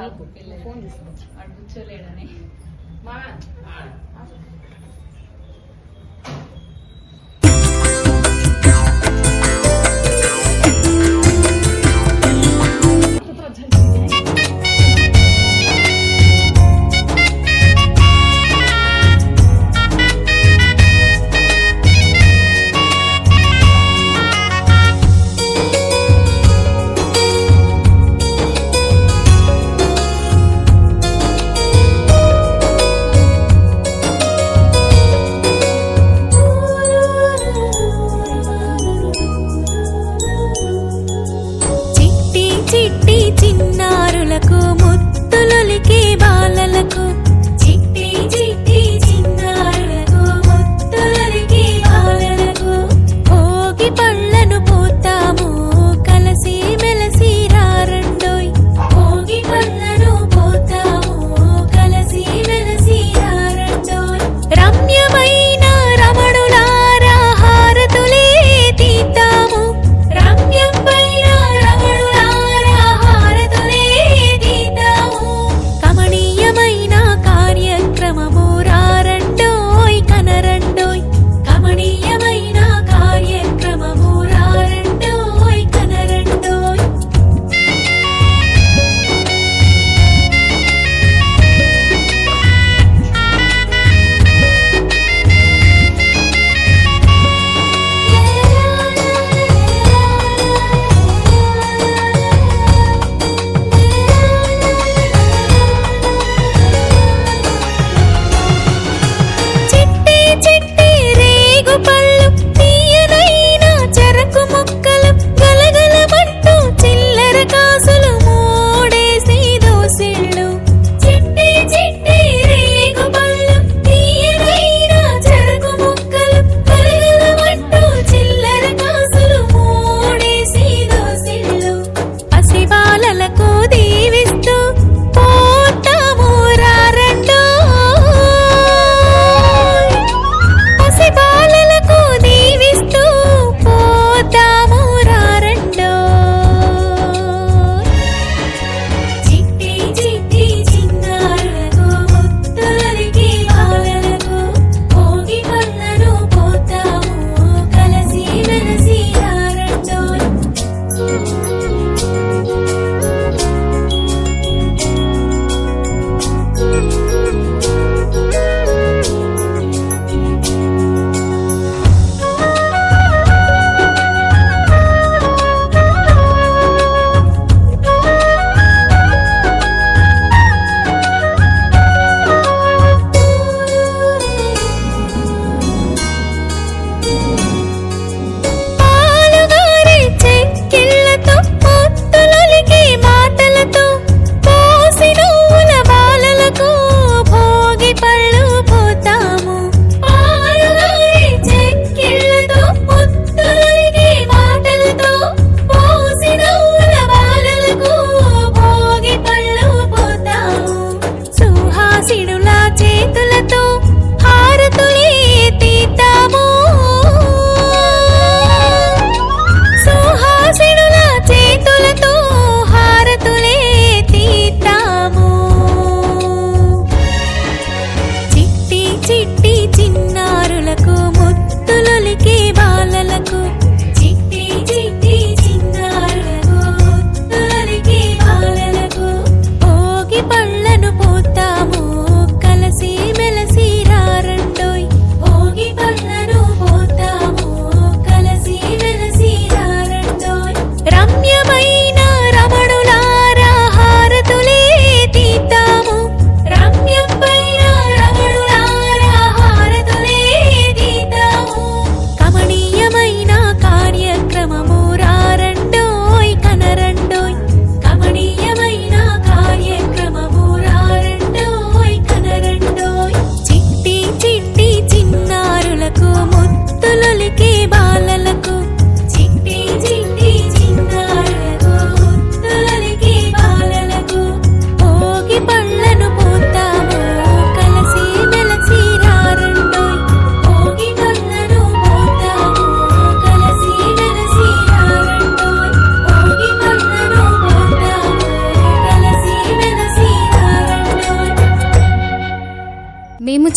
షాప్కి వెళ్ళాడు ఫోన్ చూసుకో వాడు కూర్చోలేడని మా బాలలకు ముత్తులొలికి బాలలకు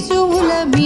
శ్రీశూలభి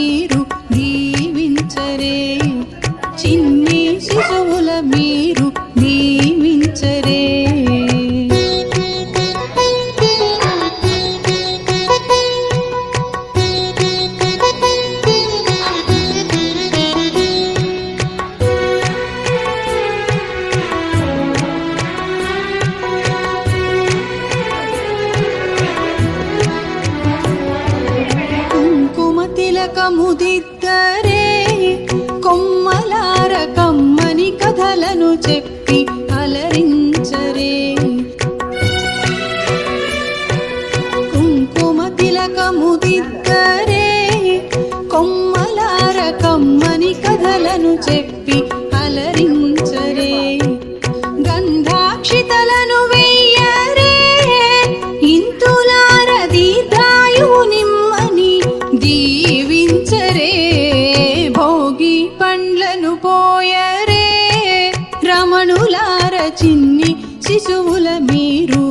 చిన్ని శిశువుల మీరు